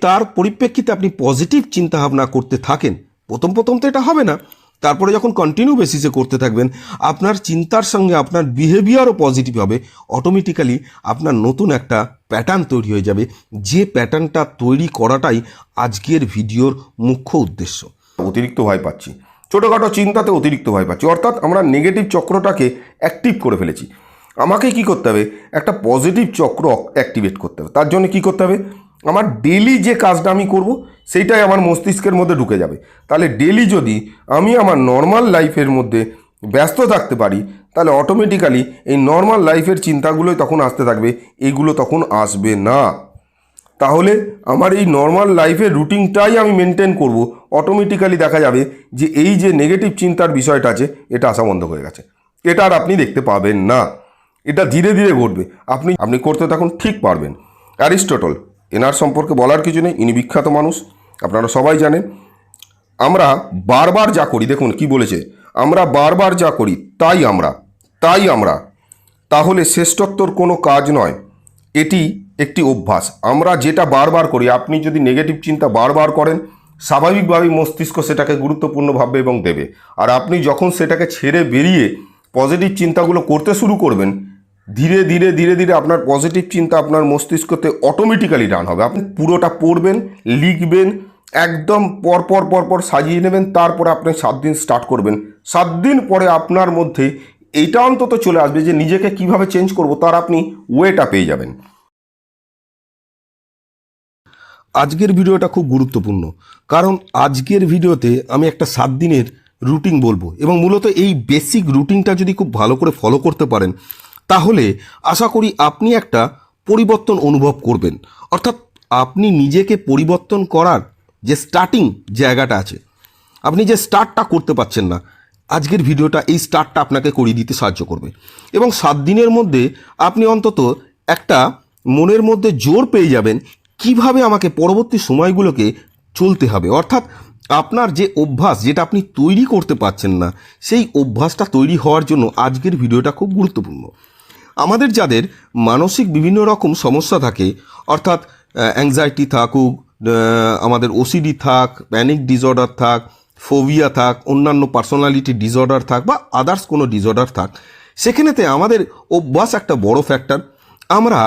তার পরিপ্রেক্ষিতে আপনি পজিটিভ চিন্তাভাবনা করতে থাকেন, প্রথম প্রথম তো এটা হবে না। তারপরে যখন কন্টিনিউ বেসিসে করতে থাকবেন, আপনার চিন্তার সঙ্গে আপনার বিহেভিয়ারও পজিটিভ হবে। অটোমেটিক্যালি আপনার নতুন একটা প্যাটার্ন তৈরি হয়ে যাবে। যে প্যাটার্নটা তৈরি করাটাই আজকের ভিডিওর মুখ্য উদ্দেশ্য। অতিরিক্ত ভয় পাচ্ছি। ছোটোখাটো চিন্তাতে অতিরিক্ত ভয় পাচ্ছি। অর্থাৎ আমরা নেগেটিভ চক্রটাকে অ্যাক্টিভ করে ফেলেছি। আমাকে কি করতে হবে? একটা পজিটিভ চক্র অ্যাক্টিভেট করতে হবে। তার জন্য কি করতে হবে? আমার ডেলি যে কাজটা আমি করব, সেইটাই আমার মস্তিষ্কের মধ্যে ঢুকে যাবে। তাহলে ডেলি যদি আমি আমার নর্মাল লাইফের মধ্যে ব্যস্ত থাকতে পারি, তাহলে অটোমেটিক্যালি এই নর্মাল লাইফের চিন্তাগুলোই তখন আসতে থাকবে, এগুলো তখন আসবে না। তাহলে আমার এই নর্মাল লাইফের রুটিনটাই আমি মেনটেন করব অটোমেটিক্যালি দেখা যাবে যে এই যে নেগেটিভ চিন্তার বিষয়টা আছে, এটা আসা বন্ধ হয়ে গেছে। এটা আর আপনি দেখতে পাবেন না। এটা ধীরে ধীরে ঘটবে। আপনি আপনি করতে তখন ঠিক পারবেন। অ্যারিস্টটল এনার সম্পর্কে বলার কিছু নেই, ইনি বিখ্যাত মানুষ, আপনারা সবাই জানেন। আমরা বারবার যা করি, দেখুন কি বলেছে, আমরা বারবার যা করি, তাই আমরা তাই আমরা। তাহলে শ্রেষ্ঠত্বর কোনো কাজ নয়, এটি একটি অভ্যাস। আমরা যেটা বারবার করি, আপনি যদি নেগেটিভ চিন্তা বারবার করেন, স্বাভাবিকভাবেই মস্তিষ্ক সেটাকে গুরুত্বপূর্ণ ভাববে এবং দেবে। আর আপনি যখন সেটাকে ছেড়ে বেরিয়ে পজিটিভ চিন্তাগুলো করতে শুরু করবেন ধীরে ধীরে ধীরে ধীরে আপনার পজিটিভ চিন্তা আপনার মস্তিষ্কতে অটোমেটিক্যালি রান হবে। আপনি পুরোটা পড়বেন, লিখবেন, একদম পর পর পর পর সাজিয়ে নেবেন, তারপরে আপনি সাত দিন স্টার্ট করবেন। সাত দিন পরে আপনার মধ্যে এটা অন্তত চলে আসবে যে নিজেকে কীভাবে চেঞ্জ করব, তার আপনি ওয়েটা পেয়ে যাবেন। আজকের ভিডিওটা খুব গুরুত্বপূর্ণ, কারণ আজকের ভিডিওতে আমি একটা সাত দিনের রুটিন বলব এবং মূলত এই বেসিক রুটিনটা যদি খুব ভালো করে ফলো করতে পারেন তাহলে আশা করি আপনি একটা পরিবর্তন অনুভব করবেন। অর্থাৎ আপনি নিজেকে পরিবর্তন করার যে স্টার্টিং জায়গাটা আছে, আপনি যে স্টার্টটা করতে পারছেন না, আজকের ভিডিওটা এই স্টার্টটা আপনাকে করিয়ে দিতে সাহায্য করবে। এবং সাত দিনের মধ্যে আপনি অন্তত একটা মনের মধ্যে জোর পেয়ে যাবেন কীভাবে আমাকে পরবর্তী সময়গুলোকে চলতে হবে। অর্থাৎ আপনার যে অভ্যাস যেটা আপনি তৈরি করতে পারছেন না, সেই অভ্যাসটা তৈরি হওয়ার জন্য আজকের ভিডিওটা খুব গুরুত্বপূর্ণ। আমাদের যাদের মানসিক বিভিন্ন রকম সমস্যা থাকে, অর্থাৎ অ্যাংজাইটি থাকুক আমাদের ওসিডি থাক প্যানিক ডিসঅর্ডার থাক ফোবিয়া থাক, অন্যান্য পার্সোনালিটি ডিসঅর্ডার থাক বা আদার্স কোনো ডিসঅর্ডার থাক, সেখানেতে আমাদের অভ্যাস একটা বড় ফ্যাক্টর আমরা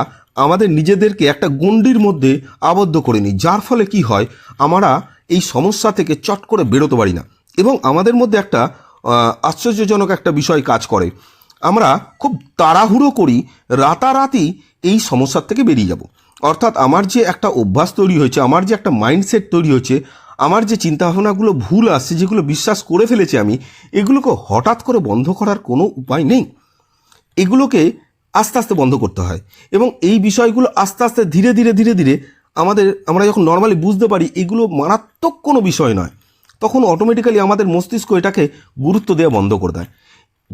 আমাদের নিজেদেরকে একটা গণ্ডির মধ্যে আবদ্ধ করে নিই, যার ফলে কি হয়, আমরা এই সমস্যা থেকে চট করে বেরোতে পারি না। এবং আমাদের মধ্যে একটা আশ্চর্যজনক একটা বিষয় কাজ করে। আমরা খুব তাড়াহুড়ো করি রাতারাতি এই সমস্যার থেকে বেরিয়ে যাব। অর্থাৎ আমার যে একটা অভ্যাস তৈরি হয়েছে, আমার যে একটা মাইন্ডসেট তৈরি হয়েছে, আমার যে চিন্তাভাবনাগুলো ভুল আসছে, যেগুলো বিশ্বাস করে ফেলেছি আমি, এগুলোকে হঠাৎ করে বন্ধ করার কোনো উপায় নেই। এগুলোকে আস্তে আস্তে বন্ধ করতে হয় এবং এই বিষয়গুলো আস্তে আস্তে ধীরে ধীরে ধীরে ধীরে আমাদের, আমরা যখন নর্মালি বুঝতে পারি এগুলো মারাত্মক কোনো বিষয় নয়, তখন অটোমেটিক্যালি আমাদের মস্তিষ্ক এটাকে গুরুত্ব দেওয়া বন্ধ করে দেয়।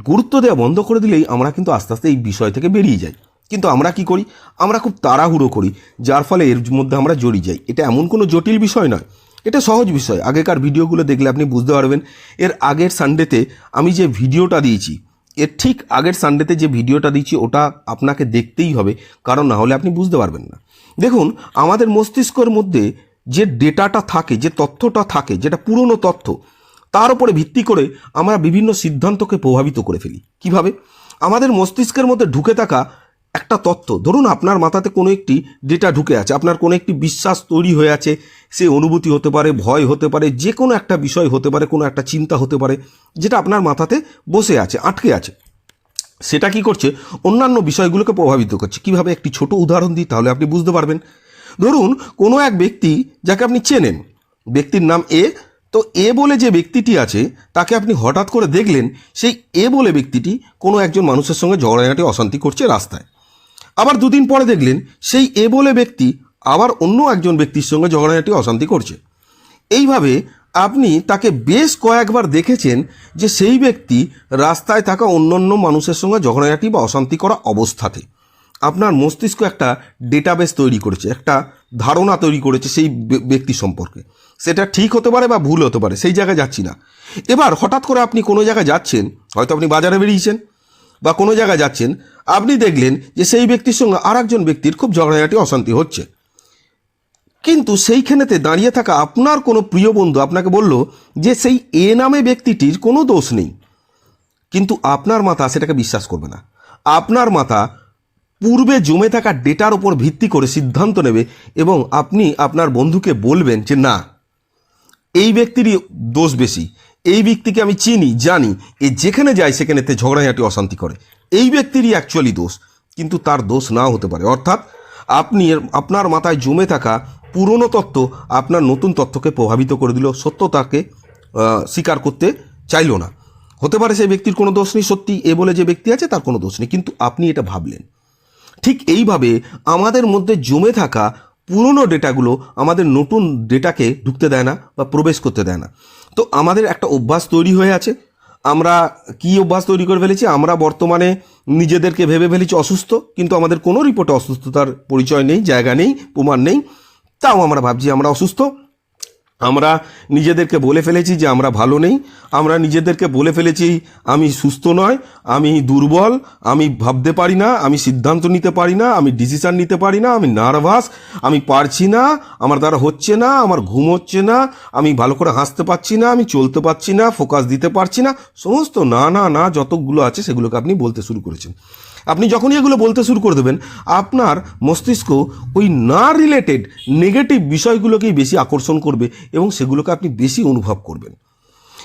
গুরুত্ব দেওয়া বন্ধ করে দিলেই আমরা কিন্তু আস্তে আস্তে এই বিষয় থেকে বেরিয়ে যাই। কিন্তু আমরা কি করি? আমরা খুব তাড়াহুড়ো করি, যার ফলে এর মধ্যে আমরা জড়িয়ে যাই। এটা এমন কোনো জটিল বিষয় নয়, এটা সহজ বিষয়। আগেকার ভিডিওগুলো দেখলে আপনি বুঝতে পারবেন, এর আগের সানডেতে আমি যে ভিডিওটা দিয়েছি, এর ঠিক আগের সানডেতে যে ভিডিওটা দিচ্ছি ওটা আপনাকে দেখতেই হবে, কারণ না হলে আপনি বুঝতে পারবেন না। দেখুন, আমাদের মস্তিষ্কের মধ্যে যে ডেটাটা থাকে, যে তথ্যটা থাকে, যেটা পুরনো তথ্য তার উপরে ভিত্তি করে আমরা বিভিন্ন সিদ্ধান্তকে প্রভাবিত করে ফেলি। কীভাবে? আমাদের মস্তিষ্কের মধ্যে ঢুকে থাকা একটা তথ্য ধরুন আপনার মাথাতে কোনো একটি ডেটা ঢুকে আছে, আপনার কোনো একটি বিশ্বাস তৈরি হয়ে আছে, সে অনুভূতি হতে পারে, ভয় হতে পারে যে কোনো একটা বিষয় হতে পারে, কোনো একটা চিন্তা হতে পারে, যেটা আপনার মাথাতে বসে আছে, আটকে আছে। সেটা কি করছে? অন্যান্য বিষয়গুলোকে প্রভাবিত করছে। কীভাবে? একটি ছোট উদাহরণ দিই, তাহলে আপনি বুঝতে পারবেন। ধরুন, কোনো এক ব্যক্তি যাকে আপনি চেনেন, ব্যক্তির নাম এ তো এ বলে যে ব্যক্তিটি আছে, তাকে আপনি হঠাৎ করে দেখলেন, সেই এ বলে ব্যক্তিটি কোনো একজন মানুষের সঙ্গে ঝগড়াঝাটি, অশান্তি করছে রাস্তায়। আবার দুদিন পরে দেখলেন, সেই এ বলে ব্যক্তি আবার অন্য একজন ব্যক্তির সঙ্গে ঝগড়াঝাটি, অশান্তি করছে। এইভাবে আপনি তাকে বেশ কয়েকবার দেখেছেন যে সেই ব্যক্তি রাস্তায় থাকা অন্যান্য মানুষের সঙ্গে ঝগড়াঝাটি বা অশান্তি করা অবস্থাতে। আপনার মস্তিষ্ক একটা ডেটাবেস তৈরি করেছে, একটা ধারণা তৈরি করেছে সেই ব্যক্তি সম্পর্কে। সেটা ঠিক হতে পারে বা ভুল হতে পারে, সেই জায়গায় যাচ্ছি না। এবার হঠাৎ করে আপনি কোনো জায়গায় যাচ্ছেন, হয়তো আপনি বাজারে বেরিয়েছেন, বা কোনো জায়গায় যাচ্ছেন, আপনি দেখলেন যে সেই ব্যক্তির সঙ্গে আর একজন ব্যক্তির খুব ঝগড়াঝাটি, অশান্তি হচ্ছে। কিন্তু সেইখানেতে দাঁড়িয়ে থাকা আপনার কোনো প্রিয় বন্ধু আপনাকে বলল যে সেই এ নামে ব্যক্তিটির কোনো দোষ নেই। কিন্তু আপনার মাথা সেটাকে বিশ্বাস করবে না। আপনার মাথা পূর্বে জমে থাকা ডেটার ওপর ভিত্তি করে সিদ্ধান্ত নেবে এবং আপনি আপনার বন্ধুকে বলবেন যে না এই ব্যক্তিরই দোষ বেশি। এই ব্যক্তিকে আমি চিনি, জানি, এ যেখানে যায় সেখানে সেখানেতে ঝগড়াঝাটি, অশান্তি করে। এই ব্যক্তিরই অ্যাকচুয়ালি দোষ, কিন্তু তার দোষ নাও হতে পারে। অর্থাৎ আপনি আপনার মাথায় জমে থাকা পুরনো তত্ত্ব আপনার নতুন তত্ত্বকে প্রভাবিত করে দিল, সত্যতাকে স্বীকার করতে চাইলো না। হতে পারে সেই ব্যক্তির কোনো দোষ নেই, সত্যি এ বলে যে ব্যক্তি আছে তার কোনো দোষ নেই, কিন্তু আপনি এটা ভাবলেন। ঠিক এইভাবে আমাদের মধ্যে জমে থাকা পুরনো ডেটাগুলো আমাদের নতুন ডেটাকে ঢুকতে দেয় না বা প্রবেশ করতে দেয় না। তো আমাদের একটা অভ্যাস তৈরি হয়ে আছে। আমরা কি অভ্যাস তৈরি করে ফেলেছি? আমরা বর্তমানে নিজেদেরকে ভেবে ফেলেছি অসুস্থ, কিন্তু আমাদের কোনো রিপোর্টে অসুস্থতার পরিচয় নেই, জায়গা নেই, প্রমাণ নেই। তাও আমরা ভাবছি আমরা অসুস্থ। আমরা নিজেদেরকে বলে ফেলেছি যে আমরা ভালো নেই, আমরা নিজেদেরকে বলে ফেলেছি আমি সুস্থ নয়, আমি দুর্বল, আমি ভাবতে পারি না, আমি সিদ্ধান্ত নিতে পারি না, আমি ডিসিশন নিতে পারি না, আমি নার্ভাস আমি পারছি না, আমার দ্বারা হচ্ছে না, আমার ঘুম হচ্ছে না, আমি ভালো করে হাসতে পারছি না, আমি চলতে পারছি না ফোকাস দিতে পারছি না, সমস্ত না না না যতগুলো আছে সেগুলোকে আপনি বলতে শুরু করেছেন। আপনি যখনই এগুলো বলতে শুরু করে দেবেন, আপনার মস্তিষ্ক ওই না রিলেটেড নেগেটিভ বিষয়গুলোকেই বেশি আকর্ষণ করবে এবং সেগুলোকে আপনি বেশি অনুভব করবেন।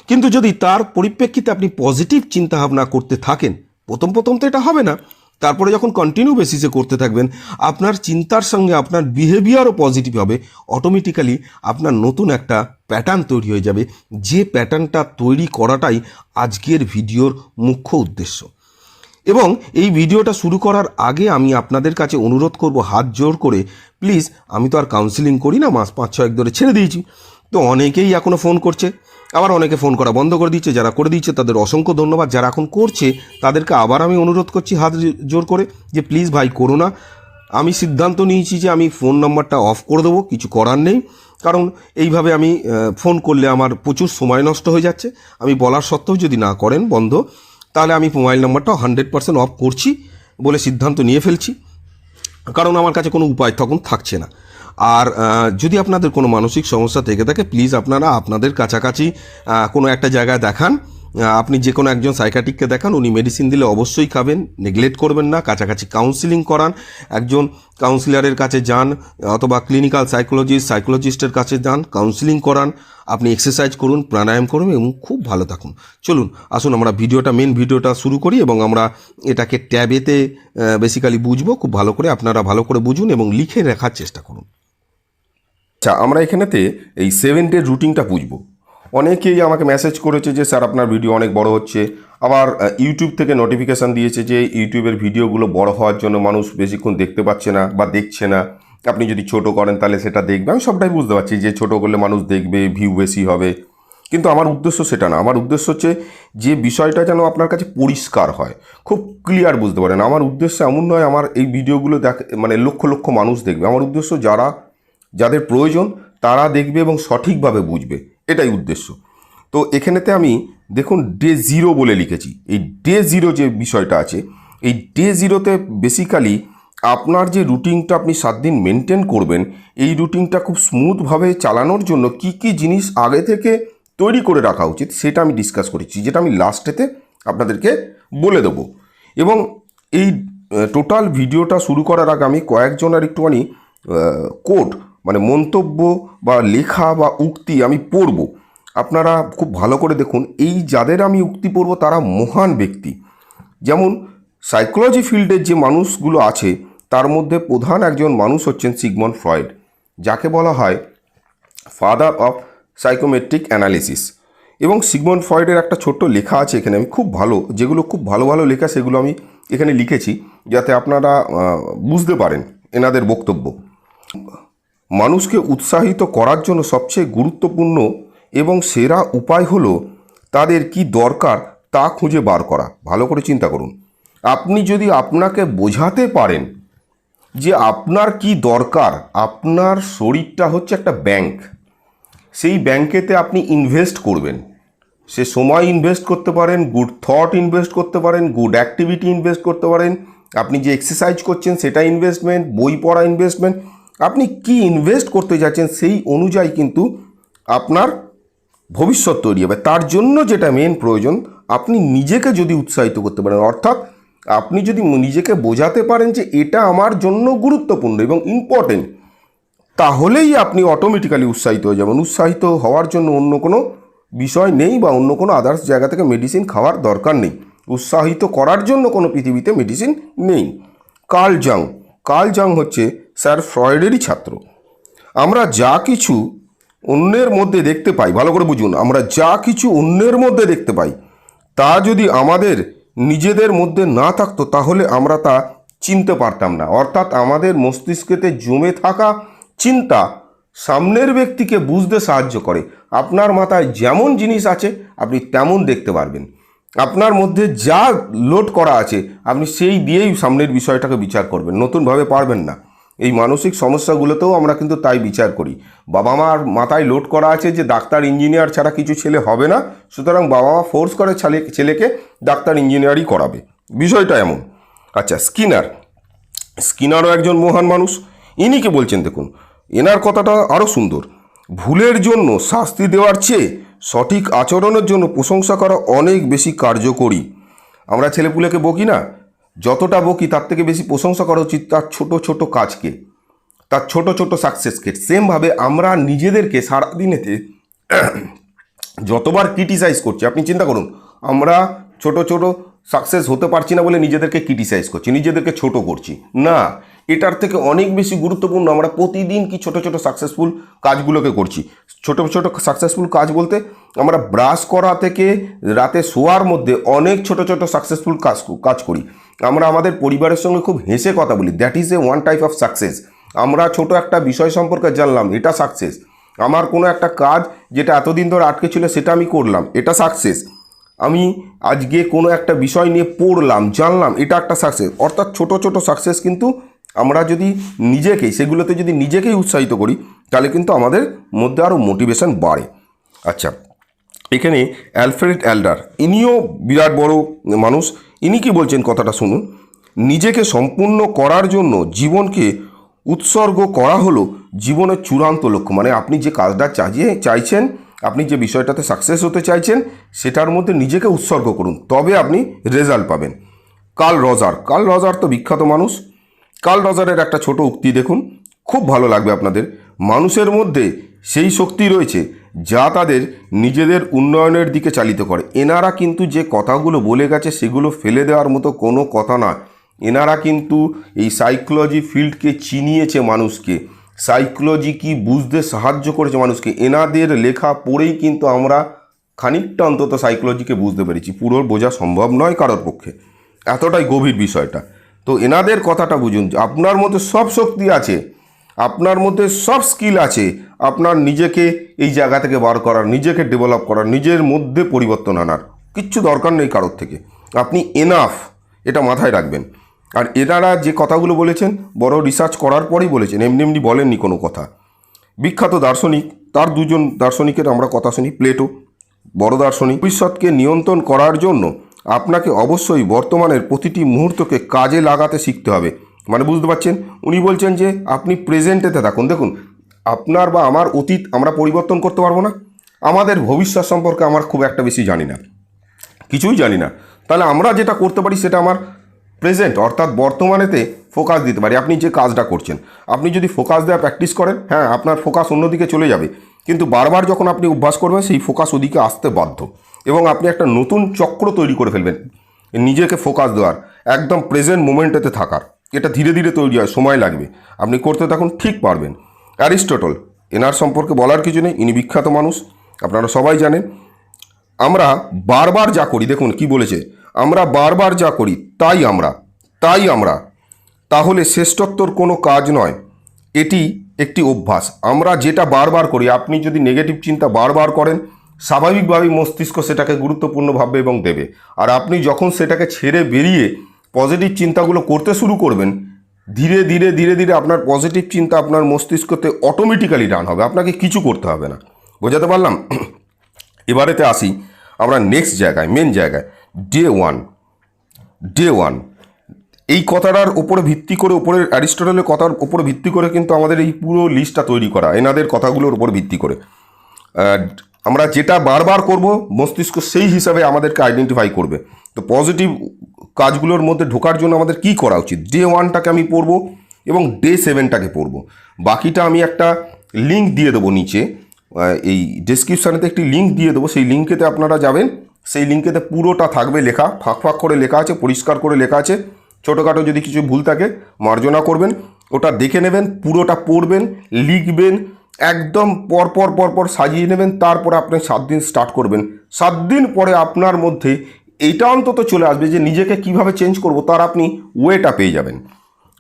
কিন্তু যদি তার পরিপ্রেক্ষিতে আপনি পজিটিভ চিন্তাভাবনা করতে থাকেন, প্রথম প্রথম তো এটা হবে না, তারপরে যখন কন্টিনিউ বেসিসে করতে থাকবেন, আপনার চিন্তার সঙ্গে আপনার বিহেভিয়ারও পজিটিভ হবে অটোমেটিক্যালি আপনার নতুন একটা প্যাটার্ন তৈরি হয়ে যাবে। যে প্যাটার্নটা তৈরি করাটাই আজকের ভিডিওর মুখ্য উদ্দেশ্য। এবং এই ভিডিওটা শুরু করার আগে আমি আপনাদের কাছে অনুরোধ করব হাত জোর করে, প্লিজ, আমি তো আর কাউন্সিলিং করি না, মাস পাঁচ ছয়েক ধরে ছেড়ে দিয়েছি। তো অনেকেই এখনও ফোন করছে, আবার অনেকে ফোন করা বন্ধ করে দিচ্ছে, যারা করে দিচ্ছে তাদের অসংখ্য ধন্যবাদ, যারা এখন করছে তাদেরকে আবার আমি অনুরোধ করছি হাত জোর করে যে প্লিজ ভাই করো না। আমি সিদ্ধান্ত নিয়েছি যে আমি ফোন নাম্বারটা অফ করে দেবো, কিছু করার নেই। কারণ এইভাবে আমি ফোন করলে আমার প্রচুর সময় নষ্ট হয়ে যাচ্ছে। আমি বলার সত্ত্বেও যদি না করেন বন্ধ তাহলে আমি মোবাইল নাম্বারটা হান্ড্রেড পার্সেন্ট অফ করছি বলে সিদ্ধান্ত নিয়ে ফেলছি। কারণ আমার কাছে কোনো উপায় তখন থাকছে না। আর যদি আপনাদের কোনো মানসিক সমস্যা থেকে থাকে প্লিজ আপনারা আপনাদের কাছাকাছি কোনো একটা জায়গায় দেখান। আপনি যে কোনো একজন সাইকাটিককে দেখান, উনি মেডিসিন দিলে অবশ্যই খাবেন নেগলেক্ট করবেন না, কাছাকাছি কাউন্সিলিং করান, একজন কাউন্সিলরের কাছে যান, অথবা ক্লিনিক্যাল সাইকোলজিস্ট সাইকোলজিস্টের কাছে যান কাউন্সিলিং করান, আপনি এক্সারসাইজ করুন, প্রাণায়াম করুন এবং খুব ভালো থাকুন। চলুন, আসুন আমরা ভিডিওটা মেন ভিডিওটা শুরু করি এবং আমরা এটাকে ট্যাবেতে বেসিক্যালি বুঝব, খুব ভালো করে আপনারা ভালো করে বুঝুন এবং লিখে রাখার চেষ্টা করুন। আচ্ছা আমরা এখানেতে এই সেভেন ডে রুটিনটা বুঝব। অনেকেই আমাকে মেসেজ করেছে যে, স্যার, আপনার ভিডিও অনেক বড় হচ্ছে। আবার ইউটিউব থেকে নোটিফিকেশান দিয়েছে যে ইউটিউবের ভিডিওগুলো বড় হওয়ার জন্য মানুষ বেশিক্ষণ দেখতে পাচ্ছে না বা দেখছে না। আপনি যদি ছোট করেন, তাহলে সেটা দেখবে। আমি সবটাই বুঝতে পারছি যে, ছোট করলে মানুষ দেখবে ভিউ বেশি হবে। কিন্তু আমার উদ্দেশ্য সেটা না। আমার উদ্দেশ্য হচ্ছে যে, বিষয়টা যেন আপনার কাছে পরিষ্কার হয়। খুব ক্লিয়ার বুঝতে পারেন। আমার উদ্দেশ্য এমন নয়, আমার এই ভিডিওগুলো দেখ মানে লক্ষ লক্ষ মানুষ দেখবে। আমার উদ্দেশ্য যারা, যাদের প্রয়োজন, তারা দেখবে এবং সঠিকভাবে বুঝবে। এটাই উদ্দেশ্য। তো এখানেতে আমি দেখুন ডে জিরো বলে লিখেছি। এই ডে জিরো যে বিষয়টা আছে, এই ডে জিরোতে বেসিক্যালি আপনার যে রুটিনটা আপনি সাত দিন মেনটেন করবেন, এই রুটিনটা খুব স্মুথভাবে চালানোর জন্য কি কি জিনিস আগে থেকে তৈরি করে রাখা উচিত সেটা আমি ডিসকাস করেছি, যেটা আমি লাস্টেতে আপনাদেরকে বলে দেবো। এবং এই টোটাল ভিডিওটা শুরু করার আগে আমি কয়েকজনের একটুখানি কোড মানে মন্তব্য বা লেখা বা উক্তি আমি পড়ব। আপনারা খুব ভালো করে দেখুন, এই যাদের আমি উক্তি পড়ব তারা মহান ব্যক্তি। যেমন সাইকোলজি ফিল্ডের যে মানুষগুলো আছে, তার মধ্যে প্রধান একজন মানুষ হচ্ছেন সিগমন ফ্রয়েড, যাকে বলা হয় ফাদার অফ সাইকোমেট্রিক অ্যানালিসিস এবং সিগমন ফ্রয়েডের একটা ছোট্ট লেখা আছে এখানে, আমি খুব ভালো, যেগুলো খুব ভালো ভালো লেখা, সেগুলো আমি এখানে লিখেছি, যাতে আপনারা বুঝতে পারেন এনাদের বক্তব্য। মানুষকে উৎসাহিত করার জন্য সবচেয়ে গুরুত্বপূর্ণ এবং সেরা উপায় হল তাদের কি দরকার তা খুঁজে বার করা। ভালো করে চিন্তা করুন। আপনি যদি আপনাকে বোঝাতে পারেন যে আপনার কি দরকার, আপনার শরীরটা হচ্ছে একটা ব্যাংক, সেই ব্যাংকেতে আপনি ইনভেস্ট করবেন। সে সময় ইনভেস্ট করতে পারেন গুড থট ইনভেস্ট করতে পারেন গুড অ্যাক্টিভিটি ইনভেস্ট করতে পারেন। আপনি যে এক্সারসাইজ করছেন, সেটা ইনভেস্টমেন্ট বই পড়া ইনভেস্টমেন্ট আপনি কি ইনভেস্ট করতে যাচ্ছেন সেই অনুযায়ী কিন্তু আপনার ভবিষ্যৎ তৈরি হবে। তার জন্য যেটা মেন প্রয়োজন, আপনি নিজেকে যদি উৎসাহিত করতে পারেন, অর্থাৎ আপনি যদি নিজেকে বোঝাতে পারেন যে এটা আমার জন্য গুরুত্বপূর্ণ এবং ইম্পর্টেন্ট তাহলেই আপনি অটোমেটিক্যালি উৎসাহিত হয়ে যাবেন। উৎসাহিত হওয়ার জন্য অন্য কোনো বিষয় নেই বা অন্য কোনো আদার্স জায়গা থেকে মেডিসিন খাওয়ার দরকার নেই। উৎসাহিত করার জন্য কোনো পৃথিবীতে মেডিসিন নেই। কার্ল জাং কার্ল জাং হচ্ছে স্যার ফ্রয়েডেরই ছাত্র। আমরা যা কিছু অন্যের মধ্যে দেখতে পাই, ভালো করে বুঝুন, আমরা যা কিছু অন্যের মধ্যে দেখতে পাই, তা যদি আমাদের নিজেদের মধ্যে না থাকতো, তাহলে আমরা তা চিনতে পারতাম না। অর্থাৎ আমাদের মস্তিষ্কেতে জমে থাকা চিন্তা সামনের ব্যক্তিকে বুঝতে সাহায্য করে। আপনার মাথায় যেমন জিনিস আছে, আপনি তেমন দেখতে পারবেন। আপনার মধ্যে যা লোড করা আছে, আপনি সেই দিয়েই সামনের বিষয়টাকে বিচার করবেন, নতুনভাবে পারবেন না। এই মানসিক সমস্যাগুলোতেও আমরা কিন্তু তাই বিচার করি। বাবা মার মাথায় লোড করা আছে যে ডাক্তার, ইঞ্জিনিয়ার ছাড়া কিছু ছেলে হবে না, সুতরাং বাবা মা ফোর্স করে ছেলে, ছেলেকে ডাক্তার, ইঞ্জিনিয়ারই করাবে। বিষয়টা এমন। আচ্ছা স্কিনার। স্কিনারও একজন মহান মানুষ। ইনি কি বলছেন দেখুন, এনার কথাটা আরও সুন্দর। ভুলের জন্য শাস্তি দেওয়ার চেয়ে সঠিক আচরণের জন্য প্রশংসা করা অনেক বেশি কার্যকরী। আমরা ছেলেপুলেকে বকি না যতটা বকি, তার থেকে বেশি প্রশংসা করা উচিত তার ছোট ছোট কাজকে, তার ছোট ছোট সাকসেসকে সেমভাবে আমরা নিজেদেরকে সারাদিনেতে যতবার ক্রিটিসাইজ করছি, আপনি চিন্তা করুন, আমরা ছোট ছোট সাকসেস হতে পারছি না বলে নিজেদেরকে ক্রিটিসাইজ করছি, নিজেদেরকে ছোট করছি। না এটার থেকে অনেক বেশি গুরুত্বপূর্ণ আমরা প্রতিদিন কি ছোট ছোট সাকসেসফুল কাজগুলোকে করছি। ছোট ছোট সাকসেসফুল কাজ বলতে আমরা ব্রাশ করা থেকে রাতে শোয়ার মধ্যে অনেক ছোট ছোট সাকসেসফুল কাজ কাজ করি। আমরা আমাদের পরিবারের সঙ্গে খুব হেসে কথা বলি। That is a one type of success আমরা ছোট একটা বিষয় সম্পর্কে জানলাম, এটা সাকসেস আমার কোনো একটা কাজ যেটা এতদিন ধরে আটকে ছিল সেটা আমি করলাম, এটা সাকসেস আমি আজকে কোনো একটা বিষয় নিয়ে পড়লাম, জানলাম, এটা একটা সাকসেস অর্থাৎ ছোট ছোট সাকসেস কিন্তু আমরা যদি নিজেকেই সেগুলোতে যদি নিজেকেই উৎসাহিত করি, তাহলে কিন্তু আমাদের মধ্যে আরও মোটিভেশন বাড়ে। আচ্ছা এখানে অ্যালফ্রেড অ্যাল্ডার, ইনিও বিরাট বড় মানুষ, ইনি কি বলছেন কথাটা শুনুন? নিজেকে সম্পূর্ণ করার জন্য জীবনকে উৎসর্গ করা হলো জীবনের চূড়ান্ত লক্ষ্য। মানে আপনি যে কাজটা চাইয়ে চাইছেন, আপনি যে বিষয়টাতে সাকসেস হতে চাইছেন, সেটার মধ্যে নিজেকে উৎসর্গ করুন, তবে আপনি রেজাল্ট পাবেন। কার্ল রজার কার্ল রজার তো বিখ্যাত মানুষ কার্ল রজারের একটা ছোট উক্তি দেখুন। খুব ভালো লাগবে আপনাদের। মানুষের মধ্যে সেই শক্তি রয়েছে যা তাদের নিজেদের উন্নয়নের দিকে চালিত করে। এনারা কিন্তু যে কথাগুলো বলে গেছে সেগুলো ফেলে দেওয়ার মতো কোনো কথা না এনারা কিন্তু এই সাইকোলজি ফিল্ডকে চিনিয়েছে মানুষকে। সাইকোলজি কি বুঝতে সাহায্য করেছে মানুষকে। এনাদের লেখা পড়েই কিন্তু আমরা খানিকটা অন্তত সাইকোলজিকে বুঝতে পেরেছি। পুরো বোঝা সম্ভব নয় কারোর পক্ষে। এতটাই গভীর বিষয়টা। তো এনাদের কথাটা বুঝুন, আপনার মধ্যে সব শক্তি আছে, আপনার মধ্যে সব স্কিল আছে, আপনার নিজেকে এই জায়গা থেকে বার করার নিজেকে ডেভেলপ করার নিজের মধ্যে পরিবর্তন আনার, কিচ্ছু দরকার নেই কারোর থেকে। আপনি এনাফ এটা মাথায় রাখবেন। আর এনারা যে কথাগুলো বলেছেন, বড় রিসার্চ করার পরেই বলেছেন, এমনি এমনি বলেননি কোনো কথা। বিখ্যাত দার্শনিক, তার দুজন দার্শনিকের আমরা কথা শুনি, প্লেটো, বড় দার্শনিক, ভবিষ্যৎকে নিয়ন্ত্রণ করার জন্য আপনাকে অবশ্যই বর্তমানের প্রতিটি মুহূর্তকে কাজে লাগাতে শিখতে হবে। মানে বুঝতে পারছেন? উনি বলছেন যে, আপনি প্রেজেন্টেতে থাকুন। দেখুন, আপনার বা আমার অতীত আমরা পরিবর্তন করতে পারব না। আমাদের ভবিষ্যৎ সম্পর্কে আমার খুব একটা বেশি জানি না। কিছুই জানি না। তাহলে আমরা যেটা করতে পারি সেটা আমার প্রেজেন্ট অর্থাৎ বর্তমানেতে ফোকাস দিতে পারি। আপনি যে কাজটা করছেন, আপনি যদি ফোকাস দেওয়া প্র্যাকটিস করেন হ্যাঁ আপনার ফোকাস অন্যদিকে চলে যাবে। কিন্তু বারবার যখন আপনি অভ্যাস করবেন, সেই ফোকাস ওদিকে আসতে বাধ্য। এবং আপনি একটা নতুন চক্র তৈরি করে ফেলবেন। নিজেকে ফোকাস দেওয়ার, একদম প্রেজেন্ট মোমেন্টেতে থাকার। এটা ধীরে ধীরে তৈরি হয়, সময় লাগবে। আপনি করতে থাকুন, ঠিক পারবেন। অ্যারিস্টটল, এনার সম্পর্কে বলার কিছু নেই, ইনি বিখ্যাত মানুষ, আপনারা সবাই জানেন। আমরা বারবার যা করি, দেখুন কি বলেছে, আমরা বারবার যা করি, তাই আমরা তাই আমরা। তাহলে শ্রেষ্ঠত্বর কোনো কাজ নয়, এটি একটি অভ্যাস। আমরা যেটা বারবার করি, আপনি যদি নেগেটিভ চিন্তা বারবার করেন স্বাভাবিকভাবেই মস্তিষ্ক সেটাকে গুরুত্বপূর্ণ ভাববে এবং দেবে। আর আপনি যখন সেটাকে ছেড়ে বেরিয়ে পজিটিভ চিন্তাগুলো করতে শুরু করবেন, ধীরে ধীরে ধীরে ধীরে আপনার পজিটিভ চিন্তা আপনার মস্তিষ্কতে অটোমেটিক্যালি রান হবে। আপনাকে কিছু করতে হবে না। বোঝাতে পারলাম? এবারেতে আসি আমরা নেক্সট জায়গায় মেন জায়গায় ডে ওয়ান ডে ওয়ান এই কথাটার উপরে ভিত্তি করে, উপরের অ্যারিস্টটলের কথার উপরে ভিত্তি করে কিন্তু আমাদের এই পুরো লিস্টটা তৈরি করা, এনাদের কথাগুলোর উপর ভিত্তি করে। আমরা যেটা বারবার করব, মস্তিষ্ক সেই হিসাবে আমাদেরকে আইডেন্টিফাই করবে। তো পজিটিভ কাজগুলোর মধ্যে ঢোকার জন্য আমাদের কি করা উচিত? ডে ওয়ানটাকে আমি পড়ব এবং ডে সেভেনটাকে পড়ব। বাকিটা আমি একটা লিঙ্ক দিয়ে দেবো নিচে। এই ডেসক্রিপশানেতে একটি লিঙ্ক দিয়ে দেবো। সেই লিঙ্কেতে আপনারা যাবেন। সেই লিঙ্কেতে পুরোটা থাকবে লেখা। ফাঁক ফাঁক করে লেখা আছে, পরিষ্কার করে লেখা আছে। ছোটোখাটো যদি কিছু ভুল থাকে, মার্জনা করবেন। ওটা দেখে নেবেন, পুরোটা পড়বেন, লিখবেন। একদম পর পর পর পর সাজিয়ে নেবেন, তারপর আপনি সাত দিন স্টার্ট করবেন। সাত দিন পরে আপনার মধ্যে এইটা অন্তত চলে আসবে যে নিজেকে কীভাবে চেঞ্জ করব, তার আপনি ওয়েটা পেয়ে যাবেন।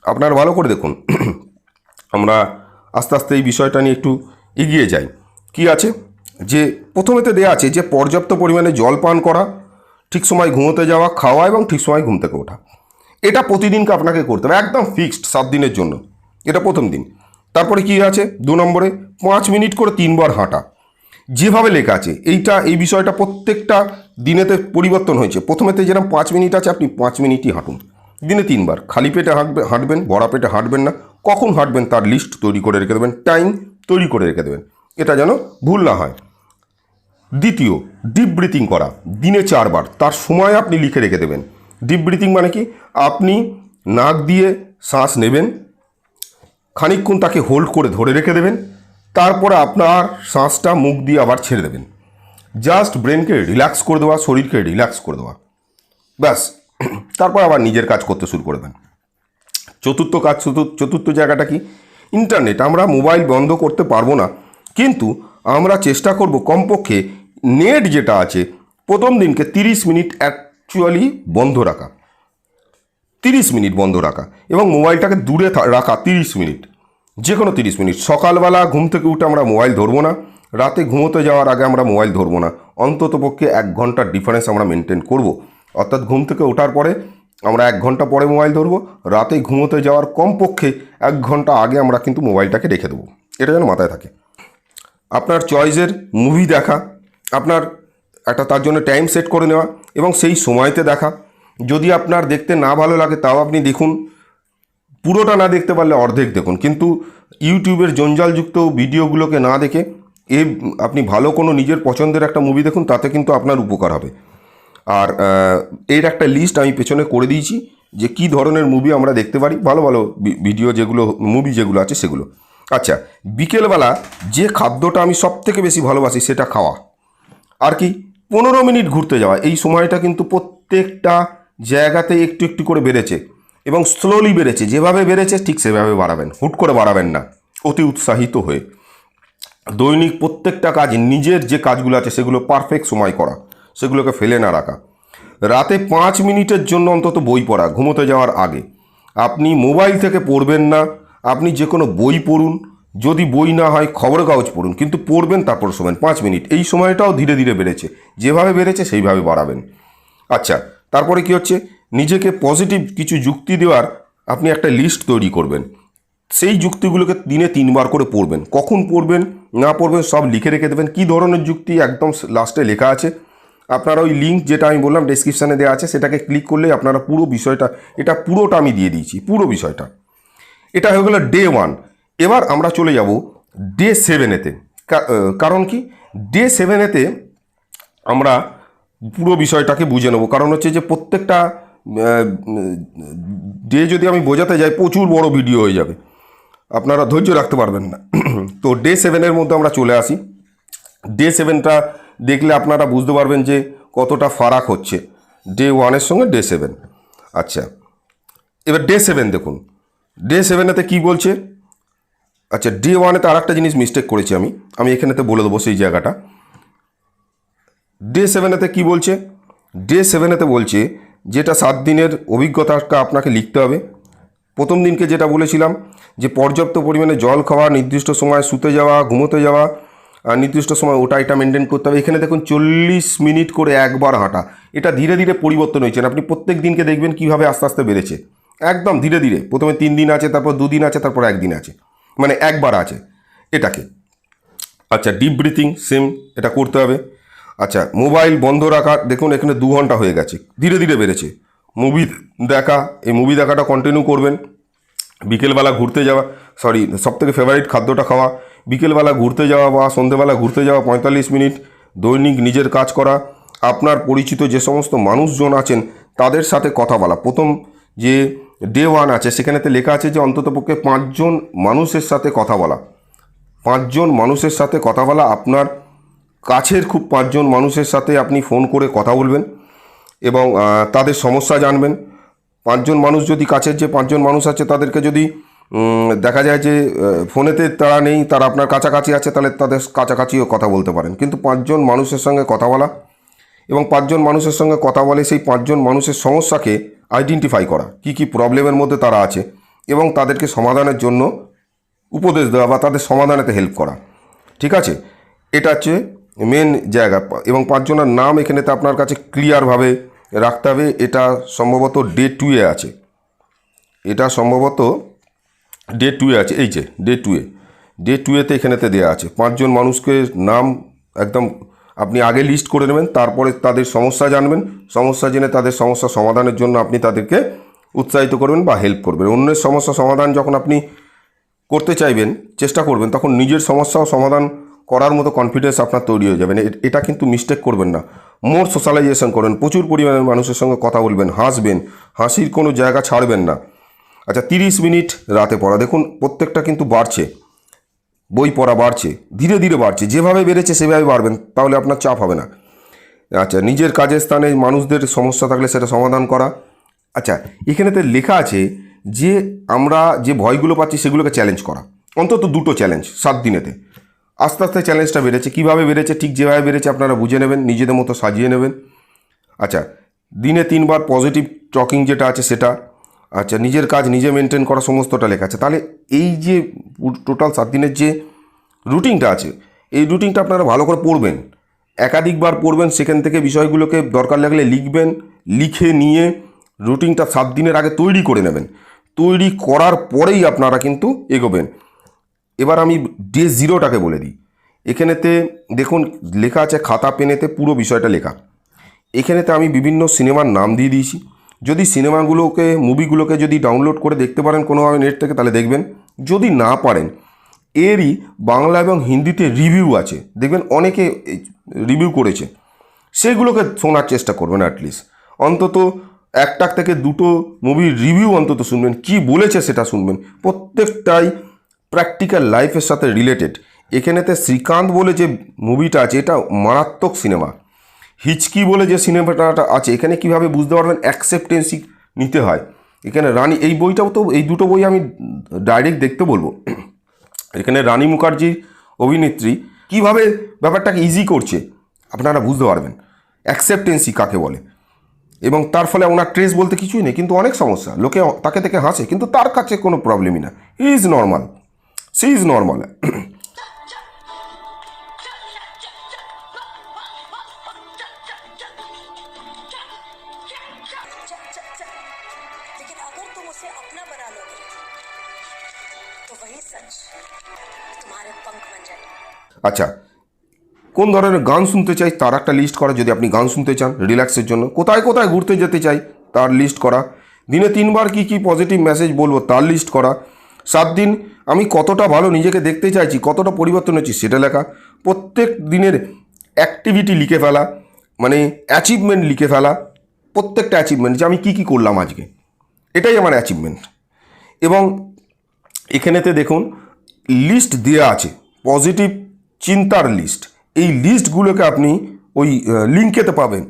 আপনার ভালো করে দেখুন। আমরা আস্তে আস্তে এই বিষয়টা নিয়ে একটু এগিয়ে যাই। কি আছে? যে প্রথমেতে দেয়া আছে যে পর্যাপ্ত পরিমাণে জল পান করা, ঠিক সময় ঘুমোতে যাওয়া, খাওয়া এবং ঠিক সময় ঘুম থেকে ওঠা। এটা প্রতিদিনকে আপনাকে করতে হবে, একদম ফিক্সড সাত দিনের জন্য। এটা প্রথম দিন। তারপরে কি আছে? দু নম্বরে, পাঁচ মিনিট করে তিনবার হাঁটা। যেভাবে লেখা আছে, এইটা, এই বিষয়টা প্রত্যেকটা দিনেতে পরিবর্তন হয়েছে। প্রথমেতে যেরকম পাঁচ মিনিট আছে, আপনি পাঁচ মিনিটই হাঁটুন। দিনে তিনবার। খালি পেটে হাঁটবে, হাঁটবেন ভরা পেটে হাঁটবেন না। কখন হাঁটবেন তার লিস্ট তৈরি করে রেখে দেবেন টাইম তৈরি করে রেখে দেবেন। এটা যেন ভুল না হয়। দ্বিতীয় ডিপ ব্রিথিং করা। দিনে চারবার। তার সময় আপনি লিখে রেখে দেবেন। ডিপ ব্রিথিং মানে কি? আপনি নাক দিয়ে শ্বাস নেবেন খানিকক্ষণ তাকে হোল্ড করে ধরে রেখে দেবেন, তারপরে আপনার শ্বাসটা মুখ দিয়ে আবার ছেড়ে দেবেন। জাস্ট ব্রেনকে রিল্যাক্স করে দেওয়া, শরীরকে রিল্যাক্স করে দেওয়া। ব্যাস, তারপর আবার নিজের কাজ করতে শুরু করে দেন। চতুর্থ কাজ চতুর্থ চতুর্থ জায়গাটা কি? ইন্টারনেট, আমরা মোবাইল বন্ধ করতে পারব না, কিন্তু আমরা চেষ্টা করব কমপক্ষে নেট যেটা আছে, প্রথম দিনকে তিরিশ মিনিট অ্যাকচুয়ালি বন্ধ রাখা। তিরিশ মিনিট বন্ধ রাখা এবং মোবাইলটাকে দূরে রাখা তিরিশ মিনিট। যে কোনো তিরিশ মিনিট। সকালবেলা ঘুম থেকে উঠে আমরা মোবাইল ধরবো না। রাতে ঘুমোতে যাওয়ার আগে আমরা মোবাইল ধরবো না। অন্তত পক্ষে এক ঘণ্টার ডিফারেন্স আমরা মেনটেন করব। অর্থাৎ ঘুম থেকে ওঠার পরে আমরা এক ঘণ্টা পরে মোবাইল ধরবো। রাতে ঘুমোতে যাওয়ার কমপক্ষে এক ঘণ্টা আগে আমরা কিন্তু মোবাইলটাকে রেখে দেবো। এটা যেন মাথায় থাকে। আপনার চয়েসের মুভি দেখা, আপনার একটা তার জন্য টাইম সেট করে নেওয়া এবং সেই সময়তে দেখা। যদি আপনার দেখতে না ভালো লাগে, তাও আপনি দেখুন। পুরোটা না দেখতে পারলে অর্ধেক দেখুন। কিন্তু ইউটিউবের জঞ্জালযুক্ত ভিডিওগুলোকে না দেখে, এ আপনি ভালো কোনো নিজের পছন্দের একটা মুভি দেখুন, তাতে কিন্তু আপনার উপকার হবে। আর এর একটা লিস্ট আমি পেছনে করে দিয়েছি যে কি ধরনের মুভি আমরা দেখতে পারি। ভালো ভালো ভিডিও যেগুলো মুভি যেগুলো আছে সেগুলো। আচ্ছা বিকেলবেলা যে খাদ্যটা আমি সব থেকে বেশি ভালোবাসি সেটা খাওয়া। আর কি, পনেরো মিনিট ঘুরতে যাওয়া। এই সময়টা কিন্তু প্রত্যেকটা জায়গাতে একটু একটু করে বেড়েছে এবং স্লোলি বেড়েছে। যেভাবে বেড়েছে, ঠিক সেভাবে বাড়াবেন। হুট করে বাড়াবেন না। অতি উৎসাহিত হয়ে। দৈনিক প্রত্যেকটা কাজ, নিজের যে কাজগুলো আছে, সেগুলো পারফেক্ট সময় করা। সেগুলোকে ফেলে না রাখা। রাতে পাঁচ মিনিটের জন্য অন্তত বই পড়া, ঘুমোতে যাওয়ার আগে। আপনি মোবাইল থেকে পড়বেন না। আপনি যে কোনো বই পড়ুন। যদি বই না হয় খবর কাগজ পড়ুন। কিন্তু পড়বেন, তারপর শোবেন। পাঁচ মিনিট। এই সময়টাও ধীরে ধীরে বেড়েছে। যেভাবে বেড়েছে, সেইভাবে বাড়াবেন। আচ্ছা তারপরে কি হচ্ছে? নিজেকে পজিটিভ কিছু যুক্তি দেওয়ার আপনি একটা লিস্ট তৈরি করবেন। সেই যুক্তিগুলোকে দিনে তিনবার করে পড়বেন। কখন পড়বেন, না পড়বেন, সব লিখে রেখে দেবেন। কী ধরনের যুক্তি একদম লাস্টে লেখা আছে? আপনারা ওই লিঙ্ক যেটা আমি বললাম ডেসক্রিপশানে দেওয়া আছে, সেটাকে ক্লিক করলে আপনারা পুরো বিষয়টা, এটা পুরোটা আমি দিয়ে দিয়েছি, পুরো বিষয়টা। এটা হয়ে গেলো ডে ওয়ান এবার আমরা চলে যাব ডে সেভেনেতে কারণ কি? ডে সেভেনেতে আমরা পুরো বিষয়টাকে বুঝে নেব। কারণ হচ্ছে যে প্রত্যেকটা ডে যদি আমি বোঝাতে যাই, প্রচুর বড় ভিডিও হয়ে যাবে। আপনারা ধৈর্য রাখতে পারবেন না। তো ডে সেভেনের মধ্যে আমরা চলে আসি। ডে সেভেনটা দেখলে আপনারা বুঝতে পারবেন যে কতটা ফারাক হচ্ছে। ডে ওয়ানের সঙ্গে ডে সেভেন আচ্ছা এবার ডে সেভেন দেখুন। ডে সেভেনেতে কী বলছে? আচ্ছা ডে ওয়ানেতে আর একটা জিনিস মিস্টেক করেছি আমি। আমি এখানেতে বলে দেবো সেই জায়গাটা। ডে সেভেনেতে কি বলছে? ডে সেভেনেতে বলছে যেটা সাত দিনের অভিজ্ঞতাটা আপনাকে লিখতে হবে। প্রথম দিনকে যেটা বলেছিলাম যে পর্যাপ্ত পরিমাণে জল খাওয়া, নির্দিষ্ট সময় শুতে যাওয়া, ঘুমোতে যাওয়া, আর নির্দিষ্ট সময় ওটা এটা মেনটেন করতে হবে। এখানে দেখুন চল্লিশ মিনিট করে একবার হাঁটা। এটা ধীরে ধীরে পরিবর্তন হয়েছে আপনি প্রত্যেক দিনকে দেখবেন কীভাবে আস্তে আস্তে বেড়েছে। একদম ধীরে ধীরে। প্রথমে তিন দিন আছে, তারপর দুদিন আছে, তারপর একদিন আছে। মানে একবার আছে। এটাকে। আচ্ছা ডিপ ব্রিথিং সেম এটা করতে হবে। আচ্ছা মোবাইল বন্ধ রাখা, দেখুন এখানে দু ঘণ্টা হয়ে গেছে, ধীরে ধীরে বেড়েছে। মুভি দেখা, এই মুভি দেখাটা কন্টিনিউ করবেন। বিকেলবেলা ঘুরতে যাওয়া সরি সব থেকে ফেভারিট খাদ্যটা খাওয়া। বিকেলবেলা ঘুরতে যাওয়া বা সন্ধেবেলা ঘুরতে যাওয়া পঁয়তাল্লিশ মিনিট, দৈনিক নিজের কাজ করা। আপনার পরিচিত যে সমস্ত মানুষজন আছেন, তাদের সাথে কথা বলা। প্রথম যে ডে ওয়ান আছে, সেখানেতে লেখা আছে যে অন্ততপক্ষে পাঁচজন মানুষের সাথে কথা বলা। পাঁচজন মানুষের সাথে কথা বলা আপনার কাছের খুব পাঁচজন মানুষের সাথে আপনি ফোন করে কথা বলবেন এবং তাদের সমস্যা জানবেন। পাঁচজন মানুষ যদি কাছের যে পাঁচজন মানুষ আছে, তাদেরকে যদি দেখা যায় যে ফোনেতে তারা নেই, তারা আপনার কাছাকাছি আছে, তাহলে তাদের কাছাকাছিও কথা বলতে পারেন। কিন্তু পাঁচজন মানুষের সঙ্গে কথা বলা এবং পাঁচজন মানুষের সঙ্গে কথা বলে সেই পাঁচজন মানুষের সমস্যাকে আইডেন্টিফাই করা, কি কি প্রবলেমের মধ্যে তারা আছে এবং তাদেরকে সমাধানের জন্য উপদেশ দেওয়া বা তাদের সমাধানেতে হেল্প করা। ঠিক আছে? এটা হচ্ছে মেন জায়গা। এবং পাঁচজনের নাম এখানেতে আপনার কাছে ক্লিয়ারভাবে রাখতে হবে। এটা সম্ভবত ডে টুয়ে আছে। এটা সম্ভবত ডে টুয়ে আছে। এই যে ডে টুয়ে ডে টুয়েতে এখানেতে দেওয়া আছে। পাঁচজন মানুষকে নাম একদম আপনি আগে লিস্ট করে নেবেন, তারপরে তাদের সমস্যা জানবেন। সমস্যা জেনে তাদের সমস্যা সমাধানের জন্য আপনি তাদেরকে উৎসাহিত করবেন বা হেল্প করবেন। অন্যের সমস্যা সমাধান যখন আপনি করতে চাইবেন, চেষ্টা করবেন, তখন নিজের সমস্যাও সমাধান করার মতো কনফিডেন্স আপনার তৈরি হয়ে যাবেন এটা কিন্তু মিস্টেক করবেন না। মোর সোশ্যালাইজেশন করেন, প্রচুর পরিমাণে মানুষের সঙ্গে কথা বলবেন, হাসবেন, হাসির কোনো জায়গা ছাড়বেন না। আচ্ছা তিরিশ মিনিট রাতে পড়া, দেখুন প্রত্যেকটা কিন্তু বাড়ছে। বই পড়া বাড়ছে, ধীরে ধীরে বাড়ছে। যেভাবে বেড়েছে সেভাবে বাড়বেন, তাহলে আপনার চাপ হবে না। আচ্ছা নিজের কাজের স্থানে মানুষদের সমস্যা থাকলে সেটা সমাধান করা। আচ্ছা এখানেতে লেখা আছে যে আমরা যে ভয়গুলো পাচ্ছি সেগুলোকে চ্যালেঞ্জ করা। অন্তত দুটো চ্যালেঞ্জ সাত দিনেতে। আস্তে আস্তে চ্যালেঞ্জটা বেড়েছে। কীভাবে বেড়েছে? ঠিক যেভাবে বেড়েছে আপনারা বুঝে নেবেন, নিজেদের মতো সাজিয়ে নেবেন। আচ্ছা দিনে তিনবার পজিটিভ টকিং যেটা আছে সেটা আচ্ছা নিজের কাজ নিজে মেনটেন করা সমস্তটা লেখা আছে। তাহলে এই যে টোটাল সাত দিনের যে রুটিনটা আছে, এই রুটিনটা আপনারা ভালো করে পড়বেন। একাধিকবার পড়বেন, সেখান থেকে বিষয়গুলোকে দরকার লাগলে লিখবেন, লিখে নিয়ে রুটিনটা সাত দিনের আগে তৈরি করে নেবেন। তৈরি করার পরেই আপনারা কিন্তু এগোবেন। এবার আমি ডে জিরোটাকে বলে দিই। এখানেতে দেখুন, লেখা আছে খাতা পেনেতে পুরো বিষয়টা লেখা। এখানেতে আমি বিভিন্ন সিনেমার নাম দিয়ে দিয়েছি। যদি সিনেমাগুলোকে, মুভিগুলোকে যদি ডাউনলোড করে দেখতে পারেন কোনোভাবে নেট থেকে, তাহলে দেখবেন, যদি না পারেন, এরই বাংলা এবং হিন্দিতে রিভিউ আছে। দেখবেন, অনেকে রিভিউ করেছে। সেগুলোকে শোনার চেষ্টা করবেন অ্যাটলিস্ট অন্তত একটা থেকে দুটো মুভির রিভিউ অন্তত শুনবেন। কি বলেছে সেটা শুনবেন। প্রত্যেকটাই প্র্যাকটিক্যাল লাইফের সাথে রিলেটেড এখানেতে শ্রীকান্ত বলে যে মুভিটা আছে, এটা মারাত্মক সিনেমা হিচকি বলে যে সিনেমাটা আছে, এখানে কীভাবে বুঝতে পারবেন? অ্যাকসেপ্টেন্সি নিতে হয়। এখানে রানী, এই বইটাও তো, এই দুটো বই আমি ডাইরেক্ট দেখতে বলব। এখানে রানী মুখার্জির অভিনেত্রী কীভাবে ব্যাপারটাকে ইজি করছে, আপনারা বুঝতে পারবেন। অ্যাকসেপ্টেন্সি কাকে বলে? এবং তার ফলে ওনার ট্রেস বলতে কিছুই নেই, কিন্তু অনেক সমস্যা। লোকে তাকে থেকে হাসে, কিন্তু তার কাছে কোনো প্রবলেমই না। Is normal she is normal. আচ্ছা কোন ধরনের গান শুনতে চাই তার একটা লিস্ট করা, যদি আপনি গান শুনতে চান রিল্যাক্সের জন্য। কোথায় কোথায় ঘুরতে যেতে চাই তার লিস্ট করা। দিনে তিনবার কি কি পজিটিভ মেসেজ বলব তার লিস্ট করা। সাত দিন আমি কতটা ভালো নিজেকে দেখতে চাইছি, কতটা পরিবর্তন হচ্ছি সেটা লেখা। প্রত্যেক দিনের অ্যাক্টিভিটি লিখে ফেলা মানে অ্যাচিভমেন্ট লিখে ফেলা, প্রত্যেকটা অ্যাচিভমেন্ট যে আমি কী কী করলাম আজকে। এটাই আমার অ্যাচিভমেন্ট এবং এখানেতে দেখুন লিস্ট দেওয়া আছে পজিটিভ চিন্তার লিস্ট এই লিস্টগুলোকে আপনি ওই লিঙ্কেতে পাবেন।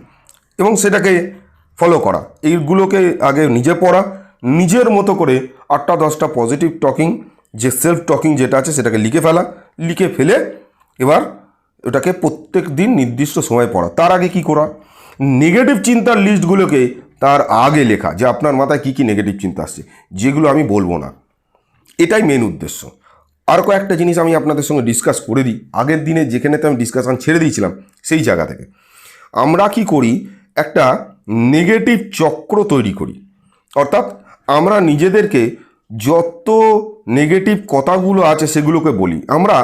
এবং সেটাকে ফলো করা। এইগুলোকে আগে নিজে পড়া নিজের মতো করে আটটা দশটা পজিটিভ টকিং যে সেলফ টকিং যেটা আছে সেটাকে লিখে ফেলা, লিখে ফেলে এবার ওটাকে প্রত্যেক দিন নির্দিষ্ট সময় পড়া। তার আগে কি করা? নেগেটিভ চিন্তার লিস্টগুলোকে তার আগে লেখা, যে আপনার মাথায় কী কী নেগেটিভ চিন্তা আসছে, যেগুলো আমি বলব না। এটাই মেন উদ্দেশ্য। আর কয়েকটা জিনিস আমি আপনাদের সঙ্গে ডিসকাস করে দিই। আগের দিনে যেখানেতে আমি ডিসকাশন ছেড়ে দিয়েছিলাম, সেই জায়গা থেকে। আমরা কি করি? একটা নেগেটিভ চক্র তৈরি করি। অর্থাৎ আমরা নিজেদেরকে যত নেগেটিভ কথাগুলো আছে সেগুলোকে বলি। আমরা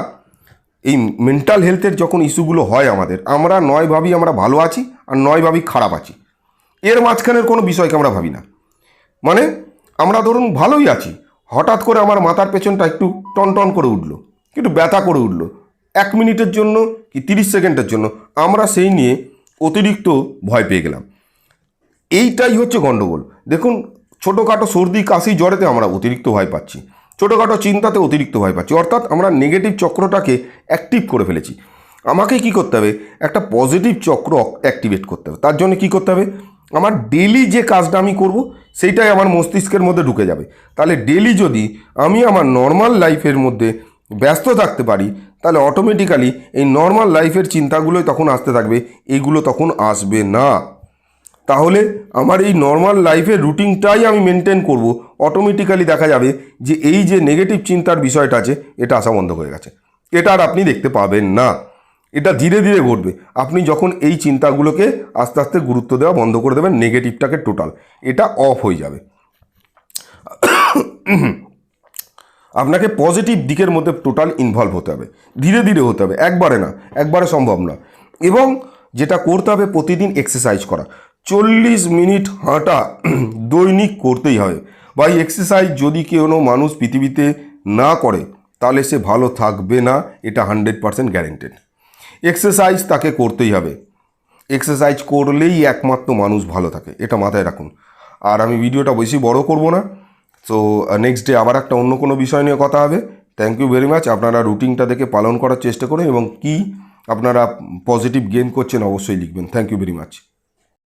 এই মেন্টাল হেলথের যখন ইস্যুগুলো হয় আমাদের, আমরা নয় ভাবি আমরা ভালো আছি আর নয় ভাবি খারাপ আছি। এর মাঝখানের কোনো বিষয়কে আমরা ভাবি না। মানে আমরা ধরুন ভালোই আছি, হঠাৎ করে আমার মাথার পেছনটা একটু টন টন করে উঠল, একটু ব্যথা করে উঠল, এক মিনিটের জন্য কি তিরিশ সেকেন্ডের জন্য আমরা সেই নিয়ে অতিরিক্ত ভয় পেয়ে গেলাম। এইটাই হচ্ছে গণ্ডগোল দেখুন ছোটোখাটো সর্দি, কাশি জ্বরেতে আমরা অতিরিক্ত ভয় পাচ্ছি। ছোটোখাটো চিন্তাতে অতিরিক্ত ভয় পাচ্ছি। অর্থাৎ আমরা নেগেটিভ চক্রটাকে অ্যাক্টিভ করে ফেলেছি। আমাকে কি করতে হবে? একটা পজিটিভ চক্র অ্যাক্টিভেট করতে হবে। তার জন্য কি করতে হবে? আমার ডেলি যে কাজটা আমি করব, সেইটাই আমার মস্তিষ্কের মধ্যে ঢুকে যাবে। তাহলে ডেলি যদি আমি আমার নর্মাল লাইফের মধ্যে ব্যস্ত থাকতে পারি, তাহলে অটোমেটিক্যালি এই নর্মাল লাইফের চিন্তাগুলোই তখন আসতে থাকবে। এইগুলো তখন আসবে না। তাহলে আমার এই নর্মাল লাইফের রুটিনটাই আমি মেনটেন করব। অটোমেটিক্যালি দেখা যাবে যে এই যে নেগেটিভ চিন্তার বিষয়টা আছে, এটা আসা বন্ধ হয়ে গেছে। এটা আর আপনি দেখতে পাবেন না। এটা ধীরে ধীরে ঘটবে। আপনি যখন এই চিন্তাগুলোকে আস্তে আস্তে গুরুত্ব দেওয়া বন্ধ করে দেবেন নেগেটিভটাকে টোটাল এটা অফ হয়ে যাবে। আপনাকে পজিটিভ দিকের মধ্যে টোটাল ইনভলভ হতে হবে। ধীরে ধীরে হতে হবে। একবারে না, একবারে সম্ভব না। এবং যেটা করতে হবে, প্রতিদিন এক্সারসাইজ করা। চল্লিশ মিনিট হাঁটা দৈনিক করতেই হবে বা এক্সারসাইজ যদি কোনো মানুষ পৃথিবীতে না করে, তাহলে সে ভালো থাকবে না, এটা হান্ড্রেড পারসেন্ট গ্যারেন্টেড এক্সারসাইজ তাকে করতেই হবে। এক্সারসাইজ করলেই একমাত্র মানুষ ভালো থাকে, এটা মাথায় রাখুন। আর আমি ভিডিওটা বেশি বড় করব না সো নেক্সট ডে আবার একটা অন্য কোনো বিষয় নিয়ে কথা হবে। থ্যাংক ইউ ভেরি মাচ আপনারা রুটিনটা দেখে পালন করার চেষ্টা করুন এবং কি আপনারা পজিটিভ গেন করছেন অবশ্যই লিখবেন। Thank you very much